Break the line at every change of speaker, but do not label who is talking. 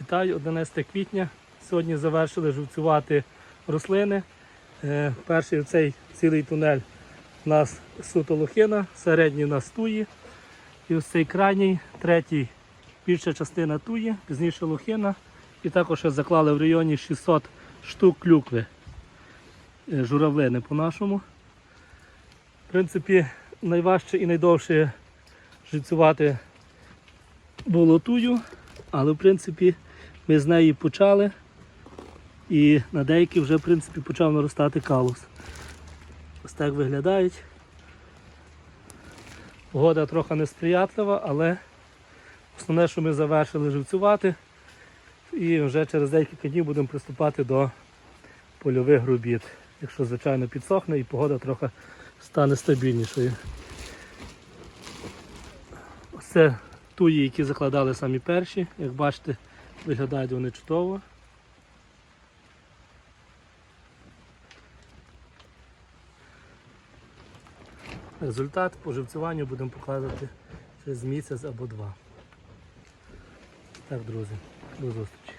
Вітаю, 11 квітня. Сьогодні завершили живцювати рослини. Е, Перший цей цілий тунель у нас суто лохина, середній у нас туї. І ось цей крайній, третій, більша частина туї, пізніше лохина. І також заклали в районі 600 штук клюкви. Е, Журавлини по-нашому. В принципі, найважче і найдовше живцювати було тую, але в принципі ми з неї почали і на деякі вже в принципі почав наростати калус. Ось так виглядають. Погода трохи несприятлива, але основне, що ми завершили живцювати і вже через декілька днів будемо приступати до польових робіт. Якщо звичайно підсохне і погода трохи стане стабільнішою. Це туї, які закладали самі перші. Як бачите, виглядають вони чудово. Результат по живцюванню будемо показувати через місяць або два. Так, друзі, до зустрічі.